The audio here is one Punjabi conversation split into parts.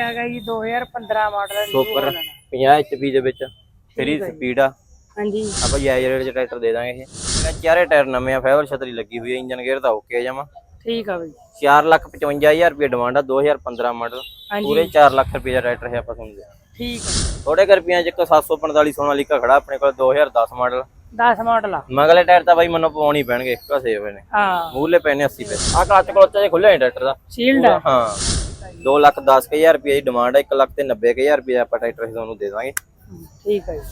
ਹੈਗਾ ਜੀ 2015 ਮਾਡਲ ਸੁਪਰ 50 HP ਦੇ ਵਿੱਚ। 3 ਸਪੀਡ ਆ ਹਾਂਜੀ। ਆਪਾਂ ਜਾਇਜ਼ ਰੇਟ 'ਚ ਟਰੈਕਟਰ ਦੇ ਦਾਂਗੇ ਇਹ। ਇਹਦੇ ਚਾਰੇ ਟਾਇਰ ਨਵੇਂ ਆ ਫਾਈਬਰ ਛਤਰੀ ਲੱਗੀ ਹੋਈ ਹੈ ਇੰਜਨ ਗੇਅਰ ਦਾ ਓਕੇ ਜਮਾ। ਠੀਕ ਆ ਬਈ। 455000 ਰੁਪਏ ਡਿਮਾਂਡ ਆ 2015 ਮਾਡਲ ਪੂਰੇ ਹਾਂਜੀ। 4 ਲੱਖ ਰੁਪਏ ਦਾ ਟਰੈਕਟਰ ਹੈ ਆਪਾਂ ਸੁਣਦੇ ਆ ਠੀਕ ਆ। ਥੋੜੇ ਕੁ ਰੁਪਈਆਂ 'ਚ ਇੱਕ 745 ਸੋਨਾਲੀਕਾ ਖੜਾ ਆਪਣੇ ਕੋਲ 2010 ਮਾਡਲ 10 ਮਾਡਲ ਆ। ਮਗਲੇ ਟਾਇਰ ਤਾਂ ਬਾਈ ਮੈਨੂੰ ਪਵਾਉਣੀ ਪੈਣਗੇ ਘਸੇ ਹੋਏ ਨੇ। ਹਾਂ। ਮੂਹਰਲੇ ਪੈਣੇ 80 ਪੈਸੇ। ਆ ਕਲਚ ਕਲੋਚਾ ਜੇ ਖੁੱਲਿਆ ਟਰੈਕਟਰ ਦਾ। ਸ਼ੀਲਡ ਆ। ਹਾਂ। 2 ਲੱਖ 10000 ਰੁਪਏ ਦੀ ਡਿਮਾਂਡ ਹੈ 1 ਲੱਖ ਤੇ 90000 ਰੁਪਏ ਆਪਾਂ ਟਰੈਕਟਰ ਅਸੀਂ ਤੁਹਾਨੂੰ ਦੇ ਦਾਂਗੇ। ਠੀਕ ਹੈ ਜੀ।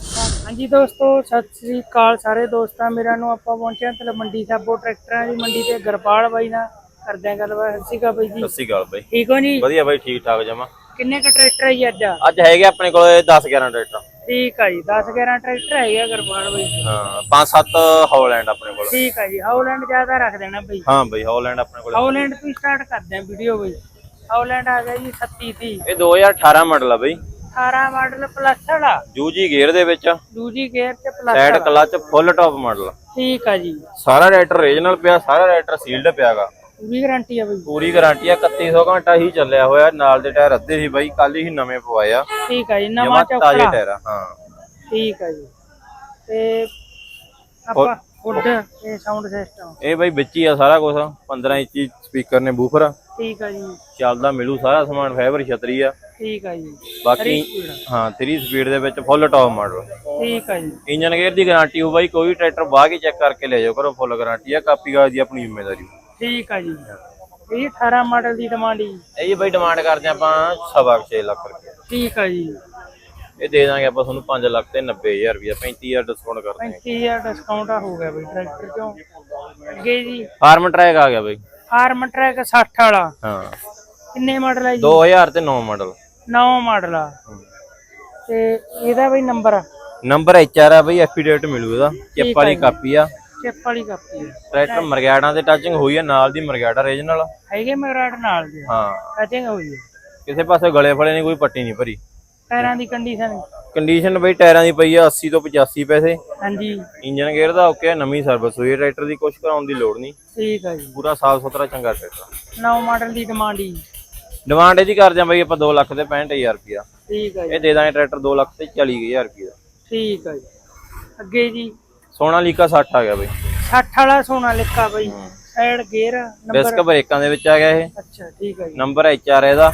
ਹਾਂਜੀ ਦੋਸਤੋ ਸਤਿ ਸ੍ਰੀ ਅਕਾਲ ਸਾਰੇ ਦੋਸਤਾਂ ਮੇਰਾ ਨੂੰ ਆਪਾਂ ਪਹੁੰਚੇ ਹਾਂ ਤਲਮੰਡੀ ਸਾਬੋ ਟਰੈਕਟਰਾਂ ਦੀ ਮੰਡੀ ਤੇ ਗਰਪਾਲ ਬਾਈ ਨਾਲ ਕਰਦੇ ਹਾਂ ਗੱਲਬਾਤ। ਸਤਿ ਸ਼੍ਰੀ ਅਕਾਲ ਬਾਈ ਜੀ। ਸਤਿ ਸ਼੍ਰੀ ਅਕਾਲ ਬਾਈ। ਠੀਕ ਹੋ ਜੀ? ਵਧੀਆ ਬਾਈ ਠੀਕ ਠਾਕ ਜਮਾ। ਕਿੰਨੇ ਕ ਟਰੈਕਟਰ ਹੈ ਜੀ ਅੱਜ? ਅੱਜ ਹੈਗੇ ਆਪਣੇ ਕੋਲ 10 11 ਟਰੈਕਟਰ। ਠੀਕ ਆ ਜੀ 10 11 ਟਰੈਕਟਰ ਹੈਗੇ ਆ ਗਰਪਾਲ ਬਾਈ। ਜੀ। ਹਾਂ 5-7 ਹਾਲੈਂਡ ਆਪਣੇ ਕੋਲ। ਠੀਕ ਆ ਜੀ ਹਾਊਲੈਂਡ ਜ਼ਿਆਦਾ ਰੱਖ ਦੇਣਾ ਬਾਈ। ਹਾਂ ਬਾਈ ਹਾਲੈਂਡ ਆਪਣੇ ਕੋਲ। ਹਾਊਲੈਂਡ ਤੋਂ ਸਟਾਰਟ ਕਰਦੇ ਹਾਂ ਵੀਡੀਓ ਬਾਈ। ਹਾਊਲੈਂਡ ਆ ਗਿਆ ਜੀ 37 30 ਇਹ 2018 ਮਾਡਲ ਆ ਬਾਈ। 18 ਮਾਡਲ ਪਲੱਸ ਵਾਲਾ। ਜੂਜੀ ਗੇਅਰ ਦੇ ਵਿੱਚ। ਦੂਜੀ ਗੇਅਰ ਤੇ plus side clutch full top model ਠੀਕ ਆ ਜੀ। ਸਾਰਾ ਟਰੈਕਟਰ ਰੀਜਨਲ ਪਿਆ ਸਾਰਾ ਟਰੈਕਟਰ ਸੀਲਡ ਪਿਆਗਾ। ਪੂਰੀ ਗਾਰੰਟੀ ਆ ਬਾਈ। ਪੂਰੀ ਗਾਰੰਟੀ ਆ 3100 ਘੰਟਾ ਹੀ ਚੱਲਿਆ ਹੋਇਆ ਨਾਲ ਦੇ ਟਾਇਰ ਅੱਧੇ ਸੀ ਬਾਈ ਕੱਲ ਹੀ ਨਵੇਂ ਪਵਾਏ ਆ। ਠੀਕ ਆ ਜੀ ਨਵਾਂ ਤਾਜ਼ੇ ਚੌਕੜਾ। ਟਾਇਰ ਆ ਹਾਂ। ਠੀਕ ਆ ਜੀ। ਤੇ ਆਪਾਂ ਹੁੱਡ ਤੇ ਸਾਊਂਡ ਸਿਸਟਮ ਇਹ ਬਾਈ ਵਿੱਚ ਹੀ ਆ ਸਾਰਾ ਕੁਝ 15 ਇੰਚੀ ਸਪੀਕਰ ਨੇ ਬੂਫਰ। ਠੀਕ ਆ ਜੀ। ਚੱਲਦਾ ਮਿਲੂ ਸਾਰਾ ਸਮਾਨ ਫਾਈਬਰ ਛਤਰੀ ਆ। ਠੀਕ ਆ ਜੀ। ਬਾਕੀ ਹਾਂ 3 ਸਪੀਡ ਦੇ ਵਿੱਚ ਫੁੱਲ ਟਾਪ ਮਾਡਲ ਠੀਕ ਆ ਜੀ। ਇੰਜਨ ਗੇਅਰ ਦੀ ਗਾਰੰਟੀ ਹੋ ਬਾਈ ਕੋਈ ਟਰੈਕਟਰ ਬਾਹ ਕੇ ਚੈੱਕ ਕਰਕੇ ਲੈ ਜਾਓ ਕਰੋ ਫੁੱਲ ਗਾਰੰਟੀ ਆ ਕਾਪੀ ਕਾਗਜ਼ ਦੀ ਆਪਣੀ ਜ਼ਿੰਮੇਵਾਰੀ। ਠੀਕ ਆ ਜੀ। ਇਹ 18 ਮਾਡਲ ਦੀ ਡਿਮਾਂਡ ਜੀ। ਇਹ ਬਾਈ ਡਿਮਾਂਡ ਕਰਦੇ ਆਪਾਂ ਸਵਾ 6 ਲੱਖ ਰੁਪਏ। ਠੀਕ ਆ ਜੀ। ਇਹ ਦੇ ਦਾਂਗੇ ਆਪਾਂ ਤੁਹਾਨੂੰ 5 ਲੱਖ ਤੇ 90000 ਰੁਪਏ 35000 ਡਿਸਕਾਊਂਟ ਕਰ ਦਾਂਗੇ। 35000 ਡਿਸਕਾਊਂਟ ਹੋ ਗਿਆ ਬਈ ਟਰੈਕਟਰ ਚੋਂ ਅੱਗੇ ਜੀ। ਫਾਰਮ ਟਰੈਕ ਆ ਗਿਆ ਬਾਈ। ਫਾਰਮ ਟਰੈਕ 60 ਵਾਲਾ। ਹਾਂ। ਕਿੰਨੇ ਮਾਡਲ ਹੈ ਜੀ? 2000 ਤੇ 9 ਮਾਡਲ ਨਵਾਂ ਮਾਡਲ ਆ। ਤੇ ਇਹਦਾ ਬਈ ਨੰਬਰ ਨੰਬਰ ਐਚਆਰ ਆ ਬਾਈ ਐਫੀਡੇਟ ਮਿਲੂ ਇਹਦਾ। ਚਿੱਪ ਵਾਲੀ ਕਾਪੀ ਆ। ਚਿੱਪ ਵਾਲੀ ਕਾਪੀ। ਟਰੈਕਟਰ ਮਰਗਿਆੜਾਂ ਤੇ ਟੱਚਿੰਗ ਹੋਈ ਆ ਨਾਲ ਦੀ ਮਰਗਿਆੜਾ ਰੀਜਨਲ ਹੈਗੇ ਮੇਰਾਟ ਨਾਲ ਦੇ ਹਾਂ। ਕਚਿੰਗ ਹੋਈ ਹੈ ਕਿਸੇ ਪਾਸੇ ਗਲੇ ਫਲੇ ਨਹੀਂ ਕੋਈ ਪੱਟੀ ਨਹੀਂ ਭਰੀ। ਟਾਇਰਾਂ ਦੀ ਕੰਡੀਸ਼ਨ ਕੰਡੀਸ਼ਨ ਬਈ ਟਾਇਰਾਂ ਦੀ ਪਈ ਆ 80 ਤੋਂ 85 ਪੈਸੇ। ਹਾਂਜੀ। ਇੰਜਨ ਗੇਅਰ ਦਾ ਓਕੇ ਆ, ਨਵੀਂ ਸਰਵਿਸ ਹੋਈ ਹੈ ਟਰੈਕਟਰ ਦੀ ਕੁਛ ਕਰਾਉਣ ਦੀ ਲੋੜ ਨਹੀਂ। ਠੀਕ ਆ ਜੀ। ਪੂਰਾ ਸਾਫ਼ ਸੁਥਰਾ ਚੰਗਾ ਟਰੈਕਟਰ ਨਵਾਂ ਮਾਡਲ ਦੀ ਡਿਮਾਂਡ ਹੀ। ਡਿਮਾਂਡ ਇਹਦੀ ਕਰਦੇ ਆ ਬਈ ਆਪਾਂ 2 ਲੱਖ ਤੇ 65000 ਰੁਪਿਆ ਠੀਕ ਆ ਜੀ। ਇਹ ਦੇ ਦਾਂਗੇ ਟਰੈਕਟਰ 2 ਲੱਖ ਤੇ 40000 ਰੁਪਿਆ ਠੀਕ ਆ ਜੀ। ਅੱਗੇ ਜੀ। ਸੋਨਾ ਲੀਕਾ 60 ਆ ਗਿਆ ਬਈ। 60 ਵਾਲਾ ਸੋਨਾ ਲਿਖਾ ਬਈ। ਸਾਈਡ ਗੇਅਰ ਨੰਬਰ ਡਿਸਕ ਬ੍ਰੇਕਾਂ ਦੇ ਵਿੱਚ ਆ ਗਿਆ ਇਹ। ਅੱਛਾ ਠੀਕ ਆ ਜੀ। ਨੰਬਰ ਐਚਆਰ ਇਹਦਾ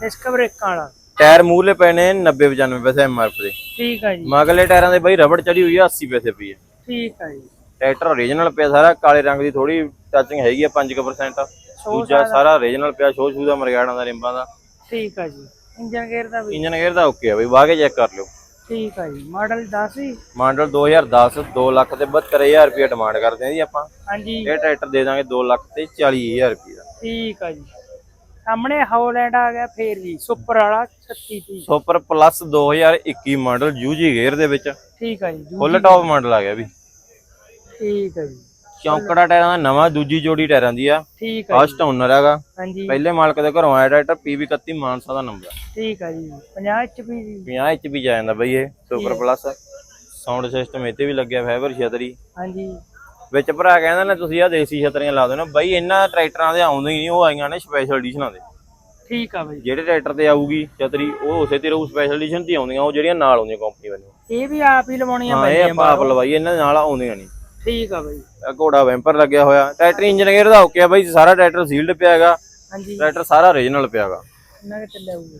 ਡਿਸਕ ਬ੍ਰੇਕਾਂ ਵਾਲਾ। ਟਾਇਰ ਮੂਹਰਲੇ ਪਏ ਨੇ 90 95 ਪੈਸੇ ਐਮਆਰਪੀ ਦੇ। ਠੀਕ ਆ ਜੀ। ਮਗਲੇ ਟਾਇਰਾਂ ਦੇ ਬਈ ਰਬੜ ਚੜੀ ਹੋਈ ਆ 80 ਪੈਸੇ ਪਈ ਹੈ ਠੀਕ ਆ ਜੀ। ਟਰੈਕਟਰ ਓਰੀਜਨਲ ਪਿਆ ਸਾਰਾ ਕਾਲੇ ਰੰਗ ਦੀ ਥੋੜੀ ਟੱਚਿੰਗ ਹੈਗੀ ਆ 5% ਦੂਜਾ ਸਾਰਾ। ਓਰੀਜਨਲ ਪਿਆ ਸ਼ੋ ਸ਼ੂ ਦਾ ਮਰਗਾੜਾਂ ਦਾ ਰਿੰਬਾਂ ਦਾ। ਠੀਕ ਆ ਜੀ। ਇੰਜਨ ਗੇਅਰ ਦਾ ਵੀ। ਇੰਜਨ ਗੇਅਰ ਦਾ ਓਕੇ ਆ ਬਈ ਵਾਹ ਕੇ ਚੈੱਕ ਕਰ ਲਿਓ। ਠੀਕ ਆ ਜੀ। ਮਾਡਲ 10 ਹੀ ਮਾਡਲ 2010 2 ਲੱਖ ਤੇ 72000 ਰੁਪਏ ਡਿਮਾਂਡ ਕਰਦੇ ਆ ਜੀ ਆਪਾਂ। ਹਾਂਜੀ। ਇਹ ਟਰੈਕਟਰ ਦੇ ਦਾਂਗੇ 2 ਲੱਖ ਤੇ 40000 ਰੁਪਏ ਦਾ ਠੀਕ ਆ ਜੀ। ਸਾਹਮਣੇ ਹਾਊਲੈਂਡ ਆ ਗਿਆ ਫੇਰ ਜੀ ਸੁਪਰ ਵਾਲਾ 36 30 ਸੁਪਰ ਪਲੱਸ 2021 ਮਾਡਲ ਯੂਜੀ ਗੇਅਰ ਦੇ ਵਿੱਚ। ਠੀਕ ਆ ਜੀ ਫੁੱਲ ਟਾਪ ਮਾਡਲ ਆ ਗਿਆ ਵੀ। ਠੀਕ ਆ ਜੀ। ਚੌਂਕੜਾ ਟਾਇਰਾਂ ਦਾ ਨਵਾਂ ਦੂਜੀ ਜੋੜੀ ਟਾਇਰਾਂ ਦੀ ਆ। ਠੀਕ ਆ ਫਸਟ ਓਨਰ ਹੈਗਾ। ਹਾਂਜੀ। ਪਹਿਲੇ ਮਾਲਕ ਦੇ ਘਰੋਂ ਆਇਆ ਟਰੈਕਟਰ PV 31 ਮਾਨਸਾ ਦਾ ਨੰਬਰ ਠੀਕ ਆ ਜੀ। 50 HP ਜੀ। 50 HP ਜਾ ਜਾਂਦਾ ਬਈ ਇਹ ਸੁਪਰ ਪਲੱਸ। ਸਾਊਂਡ ਸਿਸਟਮ ਇੱਥੇ ਵੀ ਲੱਗਿਆ ਫਾਈਬਰ ਛਤਰੀ। ਹਾਂਜੀ। ਵਿੱਚ ਭਰਾ ਕਹਿੰਦਾ ਨਾ ਤੁਸੀਂ ਆ ਦੇਸੀ ਛਤਰੀਆਂ ਲਾ ਦਿਓ ਨਾ। ਬਈ ਇਹਨਾਂ ਟਰੈਕਟਰਾਂ ਦੇ ਆਉਂਦੇ ਹੀ ਨਹੀਂ ਉਹ ਆਈਆਂ ਨੇ ਸਪੈਸ਼ਲ ਐਡੀਸ਼ਨਾਂ ਦੇ। ਠੀਕ ਆ ਬਈ। ਜਿਹੜੇ ਟਰੈਕਟਰ ਤੇ ਆਊਗੀ ਛਤਰੀ ਉਹ ਉਸੇ ਤੇ ਰਹੂ ਸਪੈਸ਼ਲ ਐਡੀਸ਼ਨ ਤੇ ਆਉਂਦੀਆਂ ਉਹ ਜਿਹੜੀਆਂ ਨਾਲ ਆਉਂਦੀਆਂ ਕੰਪਨੀ ਵੱਲੋਂ ਇਹ ਵੀ ਆਪ ਹੀ ਲਵਾਉਣੀਆਂ ਹਾਂ ਇਹ ਆਪਾਂ ਆਪ ਲਵਾਈ ਇਹਨਾਂ ਦੇ ਨਾਲ ਆਉਂਦੀਆਂ ਨਹੀਂ। ਠੀਕ ਆ ਬਈ। ਘੋੜਾ ਵੈਂਪਰ ਲੱਗਿਆ ਹੋਇਆ। ਟਰੈਕਟਰ ਇੰਜਨ ਗੇਅਰ ਦਾ ਓਕੇ ਆ ਬਈ ਸਾਰਾ ਟਰੈਕਟਰ ਸੀਲਡ ਪਿਆ ਹੈਗਾ। ਹਾਂਜੀ। ਟਰੈਕਟਰ ਸਾਰਾ ਓਰੀਜਨਲ ਪਿਆ ਹੈਗਾ। ਕਿੰਨਾ ਕਿ ਚੱਲਿਆ ਹੋਊਗਾ।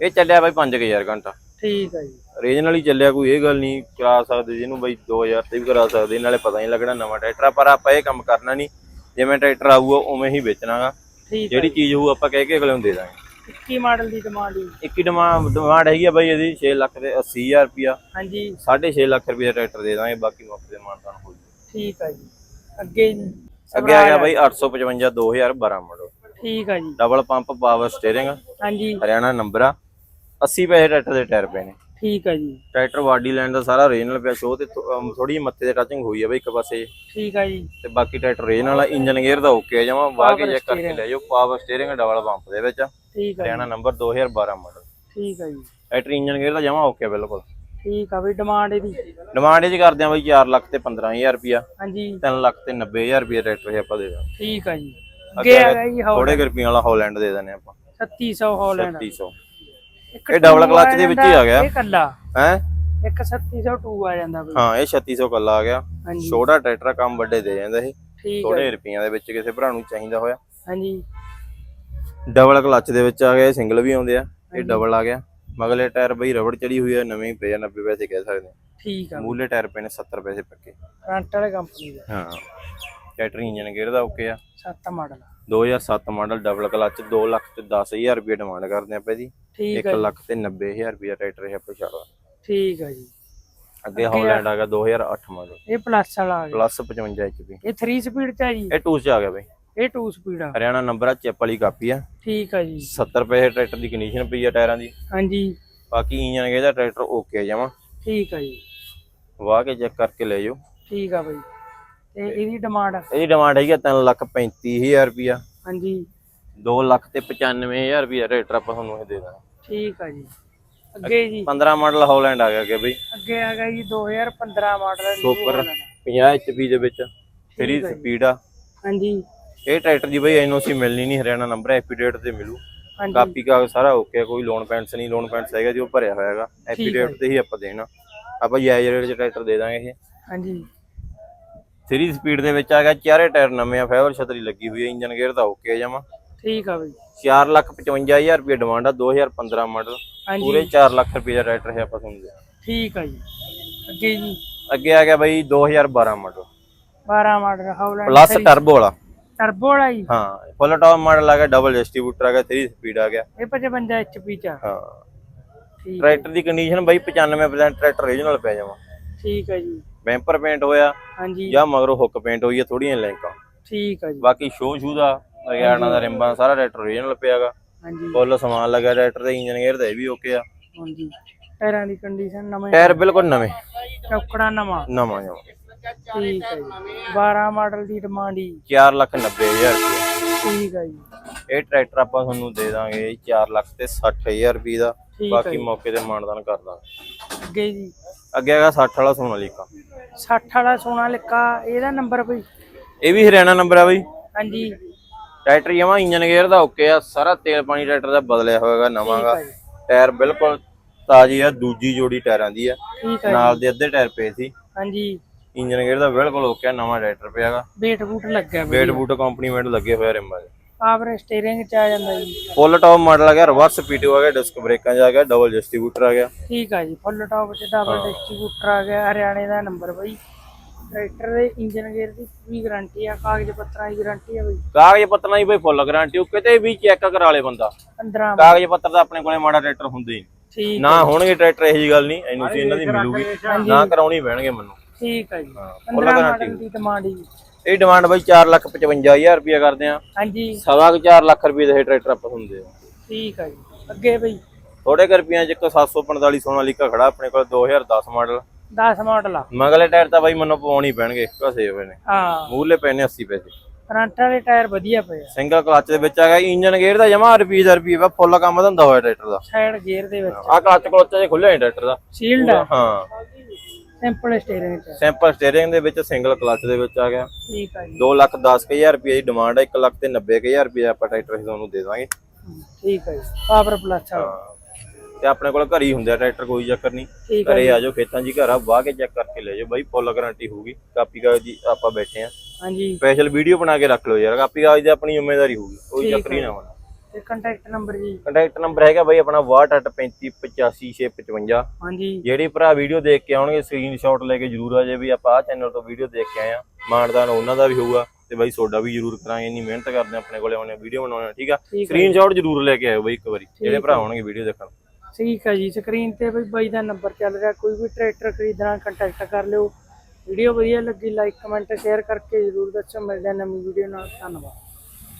ਇਹ ਚੱਲਿਆ ਬਈ 5000 ਘੰਟਾ। ਠੀਕ ਆ ਜੀ। ਓਰੀਜਨਲ ਹੀ ਚੱਲਿਆ ਕੋਈ ਇਹ ਗੱਲ ਨਹੀਂ ਕਰਾ ਸਕਦੇ ਜਿਹਨੂੰ ਬਈ 2000 ਤੇ ਵੀ ਕਰਾ ਸਕਦੇ ਨਾਲੇ ਪਤਾ ਨਹੀਂ ਲੱਗਣਾ ਨਵਾਂ ਟਰੈਕਟਰ ਆ, ਪਰ ਆਪਾਂ ਇਹ ਕੰਮ ਕਰਨਾ ਨਹੀਂ ਜਿਵੇਂ ਟਰੈਕਟਰ ਆਊਗਾ ਉਵੇਂ ਹੀ ਵੇਚਣਾਗਾ। ਠੀਕ ਆ ਜਿਹੜੀ ਚੀਜ਼ ਹੋਊ ਆਪਾਂ ਕਹਿ ਕੇ ਅਗਲੇ ਨੂੰ ਦੇ ਦਾਂਗੇ। 21 ਮਾਡਲ ਦੀ ਡਿਮਾਂਡ ਹੀ ਇੱਕ ਹੀ ਡਿਮਾਂਡ ਡਿਮਾਂਡ ਹੈਗੀ ਆ ਬਈ ਇਹਦੀ 6 ਲੱਖ ਤੇ 80000 ਰੁਪਿਆ ਹਾਂਜੀ। 6.5 ਲੱਖ ਰੁਪਏ ਦਾ ਟਰੈਕਟਰ ਦੇ ਦਾਂਗੇ ਬਾਕੀ ਮੁਫਤ ਦੇ ਮਾਨਤਾਨ ਹੋ ਜੂ ਠੀਕ ਆ ਜੀ। ਅੱਗੇ ਜੀ ਅੱਗੇ ਆ ਗਿਆ ਬਈ 855 2012 ਮਾਡਲ ਠੀਕ ਆ ਜੀ। ਡਬਲ ਪੰਪ ਪਾਵਰ ਸਟੀਅਰਿੰਗ ਹਾਂਜੀ। ਹਰਿਆਣਾ ਨੰਬਰ ਆ। 80 ਪੈਸੇ ਟਰੈਕਟਰ ਦੇ ਟਾਇਰ ਪਏ ਨੇ। ਠੀਕ ਆ ਜੀ। ਟਰੈਕਟਰ ਬਾਡੀ ਲਾਈਨ ਦਾ ਸਾਰਾ ਓਰੀਜਨਲ ਪਿਆ ਸ਼ੋ ਤੇ ਥੋੜੀ ਜਿਹੀ ਮੱਥੇ ਤੇ ਟੱਚਿੰਗ ਹੋਈ ਆ ਬਈ ਇੱਕ ਪਾਸੇ। ਠੀਕ ਆ ਜੀ। ਤੇ ਬਾਕੀ ਟਰੈਕਟਰ ਓਰੀਜਨਲ ਆ ਇੰਜਨ ਗੇਅਰ ਦਾ ਓਕੇ ਆ ਜਮਾ ਵਾਹ ਕੇ ਚੈੱਕ ਕਰਕੇ ਲੈ ਜਾਓ ਪਾਵਰ ਸਟੀਅਰਿੰਗ ਡਬਲ ਪੰਪ ਦੇ ਵਿੱਚ। ਠੀਕ ਆ ਹਰਿਆਣਾ ਨੰਬਰ 2012 ਮਾਡਲ ਠੀਕ ਆ ਜੀ। ਟਰੈਕਟਰ ਇੰਜਨ ਗੇਅਰ ਦਾ ਜਮਾ ਓਕੇ ਬਿਲਕੁਲ। ਠੀਕ ਆ ਬਈ ਡਿਮਾਂਡ ਇਹਦੀ। ਡਿਮਾਂਡ ਇਹ ਕਰਦੇ ਆ ਬਈ 4 ਲੱਖ ਤੇ 15000 ਰੁਪਿਆ ਹਾਂਜੀ। 3 ਲੱਖ ਤੇ 90000 ਰੁਪਏ ਟਰੈਕਟਰ ਇਹ ਆਪਾਂ ਦੇ ਦਾਂਗੇ। ਠੀਕ ਆ ਜੀ। ਅੱਗੇ ਆ ਜੀ ਥੋੜੇ ਰੁਪਈਆਂ ਵਾਲਾ ਹਾਲੈਂਡ ਦੇ ਦਿੰਦੇ ਆਪਾਂ। 3600 ਹਾਲੈਂਡ 3600 ਇੱਕ ਇਹ ਡਬਲ ਕਲਚ ਦੇ ਵਿੱਚ ਹੀ ਆ ਗਿਆ। ਇਹ ਕੱਲਾ ਹੈ? ਇੱਕ 3702 ਆ ਜਾਂਦਾ ਬਈ। ਹਾਂ ਇਹ 3600 ਕੱਲਾ ਆ ਗਿਆ। ਛੋਟਾ ਟਰੈਕਟਰ ਕੰਮ ਵੱਡੇ ਦੇ ਜਾਂਦਾ ਇਹ। ਥੋੜੇ ਰੁਪਈਆਂ ਦੇ ਵਿੱਚ ਕਿਸੇ ਭਰਾ ਨੂੰ ਚਾਹੀਦਾ ਹੋਇਆ। ਹਾਂਜੀ। ਡਬਲ ਕਲਚ ਦੇ ਵਿੱਚ ਆ ਗਿਆ ਸਿੰਗਲ ਵੀ ਆਉਂਦੇ ਆ। ਇਹ ਡਬਲ ਆ ਗਿਆ। ਮਗਲੇ ਟਾਇਰ ਬਈ ਰਬੜ ਚੜੀ ਹੋਈ ਆ ਨਵੇਂ ਪਏ ਆ 90 ਪੈਸੇ ਕਹਿ ਸਕਦੇ ਠੀਕ ਆ ਮੂਲੇ ਟਾਇਰ ਪਏ ਨੇ 70 ਪੈਸੇ ਪੱਕੇ। ਕਰੰਟ ਵਾਲੇ ਕੰਪਨੀ ਦਾ। ਹਾਂ। ਟਰੈਕਟਰ ਇੰਜਨ ਗੇਅਰ ਦਾ ਓਕੇ ਆ। ਸੱਤ model 2007 model double clutch 2 lakh ਤੇ 10000 ਰੁਪਏ ਡਿਮਾਂਡ ਕਰਦੇ ਆਪਾਂ ਜੀ। ਠੀਕ 1 ਹੈ ਲੱਖ ਤੇ 90000 ਰੁਪਏ ਟਰੈਕਟਰ ਇਹ ਆਪਾਂ ਛਾੜਾ ਠੀਕ ਹੈ ਜੀ। ਅੱਗੇ ਹੌਲੈਂਡ ਆ ਗਿਆ 2008 ਮਾਡਲ ਇਹ ਪਲੱਸ ਵਾਲਾ ਆ ਗਿਆ। ਪਲੱਸ 55 HP ਇਹ 3 ਸਪੀਡ ਚ ਹੈ ਜੀ। ਇਹ 2 ਚ ਆ ਗਿਆ ਬਈ ਇਹ 2 ਸਪੀਡ ਆ। ਹਰਿਆਣਾ ਨੰਬਰ ਆ ਚਿੱਪ ਵਾਲੀ ਕਾਪੀ ਆ। ਠੀਕ ਆ ਜੀ। 70 ਪੈਸੇ ਟਰੈਕਟਰ ਦੀ ਕੰਡੀਸ਼ਨ ਪਈ ਆ ਟਾਇਰਾਂ ਦੀ। ਹਾਂਜੀ। ਬਾਕੀ ਇੰਜਨ ਗੇਅਰ ਦਾ ਟਰੈਕਟਰ ਓਕੇ ਆ ਜਾਵਾਂ ਠੀਕ ਆ ਜੀ। ਵਾਹ ਕੇ ਚੈੱਕ ਕਰਕੇ ਲੈ ਜਾਓ। ਠੀਕ ਆ ਬਈ ਤੇ ਇਹਦੀ ਡਿਮਾਂਡ ਇਹਦੀ ਡਿਮਾਂਡ ਹੈਗੀ 3 ਲੱਖ 35000 ਰੁਪਿਆ ਹਾਂਜੀ। 2 ਲੱਖ ਤੇ 95000 ਰੁਪਿਆ ਟਰੈਕਟਰ ਆਪਾਂ ਤੁਹਾਨੂੰ ਇਹ ਦੇ ਦਾਂਗੇ। ਠੀਕ ਆ ਜੀ। ਅੱਗੇ ਜੀ। 15 ਮਾਡਲ ਹੌਲੈਂਡ ਆ ਗਿਆ ਅੱਗੇ ਬਈ। ਅੱਗੇ ਆ ਗਿਆ ਜੀ 2015 ਮਾਡਲ ਸੁਪਰ 50 HP ਦੇ ਵਿੱਚ। 3 ਸਪੀਡ ਆ। ਹਾਂਜੀ। ਇਹ ਟਰੈਕਟਰ ਦੀ ਬਈ ਐਨਓਸੀ ਮਿਲਣੀ ਨਹੀਂ ਹਰਿਆਣਾ ਨੰਬਰ ਐਫੀਡੇਟ ਤੇ ਮਿਲੂ। ਕਾਪੀ ਕਾਗਜ਼ ਸਾਰਾ ਓਕੇ ਕੋਈ ਲੋਨ ਪੈਂਟਸ ਨਹੀਂ ਲੋਨ ਪੈਂਟਸ ਹੈਗਾ ਜੀ ਉਹ ਭਰਿਆ ਹੋਇਆ ਹੈਗਾ। ਐਫੀਡੇਟ ਤੇ ਹੀ ਆਪਾਂ ਦੇਣਾ। ਆਪਾਂ ਜਾਇਜ਼ ਰੇਟ 'ਚ ਟਰੈਕਟਰ ਦੇ ਦਾਂਗੇ ਇਹ। ਹਾਂਜੀ। 3 ਸਪੀਡ ਦੇ ਵਿੱਚ ਆ ਗਿਆ ਚਾਰੇ ਟਾਇਰ ਨਵੇਂ ਆ ਫਾਈਬਰ ਛਤਰੀ ਲੱਗੀ ਹੋਈ ਹੈ ਇੰਜਨ ਗੇਅਰ ਦਾ ਓਕੇ ਜਮਾ। ਠੀਕ ਆ ਬਈ। 4 ਲੱਖ 55000 ਰੁਪਏ ਡਿਮਾਂਡ ਆ 2015 ਮਾਡਲ ਪੂਰੇ 4 ਲੱਖ ਰੁਪਏ ਦਾ ਟਰੈਕਟਰ ਹੈ ਆਪਾਂ ਤੁਹਾਨੂੰ ਦੇ ਠੀਕ ਆ ਜੀ। ਅੱਗੇ ਜੀ। ਅੱਗੇ ਆ ਗਿਆ ਬਈ 2012 model 12 model Holland plus turbo ਵਾਲਾ। ਟਰਬੋ ਵਾਲਾ ਜੀ। ਹਾਂ ਫੁੱਲ ਟਾਪ ਮਾਡਲ ਆ ਗਿਆ ਡਬਲ ਡਿਸਟ੍ਰੀਬਿਊਟਰ ਆ ਗਿਆ 3 ਸਪੀਡ ਆ ਗਿਆ। ਇਹ 55 HP ਚ ਹਾਂ। ਟਰੈਕਟਰ ਦੀ ਕੰਡੀਸ਼ਨ ਬਈ 95% ਟਰੈਕਟਰ ਓਰੀਜਨਲ ਪੈ ਜਾਵਾ। ਠੀਕ ਆ ਜੀ। ਬੈਂਪਰ ਪੇਂਟ ਹੋਇਆ ਹਾਂਜੀ। ਜਾਂ ਮਗਰੋਂ ਹੁੱਕ ਪੇਂਟ ਹੋਈ ਹੈ ਥੋੜੀਆਂ ਲਿੰਕਾਂ ਠੀਕ ਆ ਜੀ। ਬਾਕੀ ਸ਼ੋ ਸ਼ੂ ਦਾ ਹਰਿਆਣਾ ਦਾ ਰਿੰਬਾਂ ਸਾਰਾ ਟਰੈਕਟਰ ਓਰੀਜਨਲ ਪਿਆਗਾ ਹਾਂਜੀ। ਫੁੱਲ ਸਮਾਨ ਲੱਗਾ ਟਰੈਕਟਰ ਦੇ ਇੰਜਨ ਗੇਅਰ ਦਾ ਇਹ ਵੀ ਓਕੇ ਆ। ਹਾਂਜੀ। ਟਾਇਰਾਂ ਦੀ ਕੰਡੀਸ਼ਨ ਨਵੇਂ। ਟਾਇਰ ਬਿਲਕੁਲ ਨਵੇਂ। ਚੌਕੜਾ ਨਵਾਂ। ਨਵਾਂ ਜਮਾ ਠੀਕ ਹੈ ਜੀ। 12 ਮਾਡਲ ਦੀ ਡਿਮਾਂਡ ਜੀ 4 ਲੱਖ 90000 ਰੁਪਏ। ਠੀਕ ਹੈ ਜੀ। ਇਹ ਟਰੈਕਟਰ ਆਪਾਂ ਤੁਹਾਨੂੰ ਦੇ ਦਾਂਗੇ 4 ਲੱਖ ਤੇ 60000 ਰੁਪਏ ਦਾ। ਠੀਕ ਬਾਕੀ ਮੌਕੇ ਤੇ ਮਾਨਦਾਨ ਕਰ ਦਾਂਗੇ ਅੱਗੇ ਜੀ। ਅੱਗੇ ਹੈਗਾ 60 ਵਾਲਾ ਸੋਨਾਲੀਕਾ 60 ਵਾਲਾ ਸੋਨਾ ਲਿਕਾ ਇਹਦਾ ਨੰਬਰ ਬਈ ਇਹ ਵੀ ਹਰਿਆਣਾ ਨੰਬਰ ਆ ਬਈ। ਹਾਂਜੀ। ਟਰੈਕਟਰ ਜਮਾ ਇੰਜਨ ਗੇਅਰ ਦਾ ਓਕੇ ਆ ਸਾਰਾ ਤੇਲ ਪਾਣੀ ਟਰੈਕਟਰ ਦਾ ਬਦਲਿਆ ਹੋਏਗਾ ਨਵਾਂਗਾ ਠੀਕ ਜੀ। ਟਾਇਰ ਬਿਲਕੁਲ ਤਾਜ਼ੀ ਆ ਦੂਜੀ ਜੋੜੀ ਟਾਇਰਾਂ ਦੀ ਆ। ਠੀਕ ਨਾਲ ਦੇ ਅੱਧੇ ਟਾਇਰ ਪਏ ਸੀ। ਹਾਂਜੀ। ਇੰਜਨ ਗੇਅਰ ਦਾ ਬਿਲਕੁਲ ਓਕੇ ਆ ਨਵਾਂ ਟਰੈਕਟਰ ਪਿਆਗਾ ਬੇਟ ਬੂਟ ਲੱਗਿਆ ਬਈ ਵੇਟ ਬੂਟ ਕੰਪਲੀਮੈਂਟ ਲੱਗੇ ਹੋਏ ਆ ਰਿੰਮਾਂ ਦੇ ਪਾਵਰ ਸਟੀਅਰਿੰਗ ਚ ਆ ਜਾਂਦਾ ਜੀ। ਫੁੱਲ ਟੌਪ ਮਾਡਲ ਆ ਗਿਆ ਰਿਵਰਸ ਪੀਟੀਓ ਆ ਗਿਆ ਡਿਸਕ ਬ੍ਰੇਕਾਂ ਚ ਆ ਗਿਆ ਡਬਲ ਡਿਸਟ੍ਰੀਬਿਊਟਰ ਆ ਗਿਆ। ਠੀਕ ਆ ਜੀ ਫੁੱਲ ਟਾਪ ਚ ਡਬਲ ਡਿਸਟ੍ਰੀਬਿਊਟਰ ਆ ਗਿਆ ਹਰਿਆਣੇ ਦਾ ਨੰਬਰ ਬਈ। ਟਰੈਕਟਰ ਦੇ ਇੰਜਨ ਗੇਅਰ ਦੀ ਪੂਰੀ ਗਾਰੰਟੀ ਆ ਕਾਗਜ਼ ਪੱਤਰਾਂ ਦੀ ਗਾਰੰਟੀ ਆ ਬਈ। ਕਾਗਜ਼ ਪੱਤਰ ਹੀ ਬਈ ਫੁੱਲ ਗਾਰੰਟੀ ਉਹ ਕਿਤੇ ਵੀ ਚੈੱਕ ਕਰਾ ਲੇ ਬੰਦਾ। 15 ਕਾਗਜ਼ ਪੱਤਰ ਤਾਂ ਆਪਣੇ ਕੋਲੇ ਮਾੜਾ ਟਰੈਕਟਰ ਹੁੰਦੇ ਹੀ ਨਹੀਂ। ਠੀਕ ਨਾ ਹੋਣਗੇ ਟਰੈਕਟਰ ਇਹੋ ਜੀ ਗੱਲ ਨਹੀਂ ਐਨਓਸੀ ਇਹਨਾਂ ਦੀ ਮਿਲੂਗੀ। ਨਾ ਕਰਾਉਣੀ ਪੈਣਗੇ ਮੈਨੂੰ। ਠੀਕ ਆ ਜੀ। ਫੁੱਲ 15 ਗਾਰੰਟੀ ਮਾਡਲ ਦੀ ਡਿਮਾਂਡ ਜੀ। ਇਹ ਡਿਮਾਂਡ ਬਈ 4,55,000 ਰੁਪਏ ਕਰਦੇ ਆ। ਹਾਂਜੀ। ਸਵਾ ਕੁ 4 ਲੱਖ ਰੁਪਏ ਦੇ ਇਹ ਟਰੈਕਟਰ ਆਪਾਂ ਹੁੰਦੇ ਆ। ਠੀਕ ਆ ਜੀ। ਅੱਗੇ ਬਈ। ਥੋੜੇ ਕੁ ਰੁਪਈਆਂ ਚ ਇੱਕ 745 ਸੋਨਾਲੀਕਾ ਖੜਾ ਆਪਣੇ ਕੋਲ 2010 ਮਾਡਲ 10 ਮਾਡਲ ਆ। ਮਗਲੇ ਟਾਇਰ ਤਾਂ ਬਾਈ ਮੈਨੂੰ ਪਵਾਉਣੀ ਪੈਣਗੇ ਘਸੇ ਹੋਏ ਨੇ। ਹਾਂ। ਪਏ ਨੇ 80 ਪੈਸੇ। ਫਰੰਟ ਵਾਲੇ ਟਾਇਰ ਵਧੀਆ ਪਏ ਆ। ਸਿੰਗਲ ਕਲਚ ਦੇ ਵਿੱਚ ਆ ਗਿਆ ਇੰਜਨ ਗੇਅਰ ਦਾ ਜਮਾ ਰੁਪਏ ਦਾ ਰੁਪਏ ਵਾ ਫੁੱਲ ਕੰਮ ਧੰਦਾ ਹੋਇਆ ਟਰੈਕਟਰ ਦਾ। ਸਾਈਡ ਗੇਅਰ ਦੇ ਵਿੱਚ। ਆ ਕਲਚ ਕਲਚ ਜੇ ਖੁੱਲਿਆ ਨਹੀਂ ਟਰੈਕਟਰ ਦਾ। ਸ਼ੀਲਡ ਹਾਂ। ਸਿੰਪਲ ਸਟੀਅਰਿੰਗ ਚ ਸਿੰਪਲ ਸਟੀਅਰਿੰਗ ਦੇ ਵਿੱਚ ਸਿੰਗਲ ਕਲਚ ਦੇ ਵਿੱਚ ਆ ਗਿਆ। ਠੀਕ ਆ ਜੀ। 2 ਲੱਖ 10000 ਰੁਪਏ ਦੀ ਡਿਮਾਂਡ ਹੈ 1 ਲੱਖ ਤੇ 90000 ਰੁਪਏ ਆਪਾਂ ਟਰੈਕਟਰ ਤੁਹਾਨੂੰ ਦੇ ਦਾਂਗੇ। ਠੀਕ ਆ ਜੀ। ਪਾਵਰ ਪਲੱਸ ਆ। ਤੇ ਆਪਣੇ ਕੋਲ ਘਰ ਹੁੰਦੇ ਆ ਟਰੈਕਟਰ ਕੋਈ ਚੱਕਰ ਨਹੀਂ। ਘਰੇ ਆ ਜਾਓ ਖੇਤਾਂ ਹੀ ਘਰ ਆ ਵਾਹ ਕੇ ਚੈੱਕ ਕਰਕੇ ਲੈ ਜਾਓ ਬਾਈ ਫੁੱਲ ਗਾਰੰਟੀ ਹੋਊਗੀ। ਕਾਪੀ ਕਾਗਜ਼ ਦੀ ਆਪਾਂ ਬੈਠੇ ਆ। ਹਾਂਜੀ। ਸਪੈਸ਼ਲ ਵੀਡੀਓ ਬਣਾ ਕੇ ਰੱਖ ਲਓ ਯਾਰ ਕਾਪੀ ਕਾਗਜ਼ ਦੀ ਆਪਣੀ ਜ਼ਿੰਮੇਵਾਰੀ ਹੋਊਗੀ ਕੋਈ ਚੱਕਰ ਹੀ ਨਾ ਹੋਣਾ। ਤੇ ਕੰਟੈਕਟ ਨੰਬਰ ਜੀ। ਕੰਟੈਕਟ ਨੰਬਰ ਹੈਗਾ ਬਾਈ ਆਪਣਾ 6285585655 ਹਾਂਜੀ। ਜਿਹੜੇ ਭਰਾ ਵੀਡੀਓ ਦੇਖ ਕੇ ਆਉਣਗੇ ਸਕਰੀਨਸ਼ਾਟ ਲੈ ਕੇ ਜਰੂਰ ਆ ਜੇ ਵੀ ਆਪਾਂ ਆ ਚੈਨਲ ਤੋਂ ਵੀਡੀਓ ਦੇਖ ਕੇ ਆਏ ਆ ਮਾਨਦਾਨ ਉਹਨਾਂ ਦਾ ਵੀ ਹੋਊਗਾ ਤੇ ਬਾਈ ਤੁਹਾਡਾ ਵੀ ਜਰੂਰ ਕਰਾਂਗੇ ਇੰਨੀ ਮਿਹਨਤ ਕਰਦੇ ਆ ਆਪਣੇ ਕੋਲੇ ਆਉਣੇ ਵੀਡੀਓ ਬਣਾਉਣੇ ਠੀਕ ਆ? ਆ ਸਕਰੀਨਸ਼ਾਟ ਜਰੂਰ ਲੈ ਕੇ ਆਇਓ ਬਾਈ ਇੱਕ ਵਾਰੀ ਜਿਹੜੇ ਭਰਾ ਆਉਣਗੇ ਵੀਡੀਓ ਦੇਖਣ। ਠੀਕ ਆ ਜੀ ਸਕਰੀਨ ਤੇ ਬਈ ਬਾਈ ਦਾ ਨੰਬਰ ਚੱਲ ਰਿਹਾ ਕੋਈ ਵੀ ਟਰੈਕਟਰ ਖਰੀਦਣਾ ਕੰਟੈਕਟ ਕਰ ਲਿਓ। ਵੀਡੀਓ ਵਧੀਆ ਲੱਗੀ ਲਾਈਕ ਕਮੈਂਟ ਸ਼ੇਅਰ ਕਰਕੇ ਜਰੂਰ ਦੱਸੋ ਮਿਲਦੇ ਹਾਂ ਨਵੀਂ ਵੀਡੀਓ ਨਾਲ ਧੰਨਵਾਦ।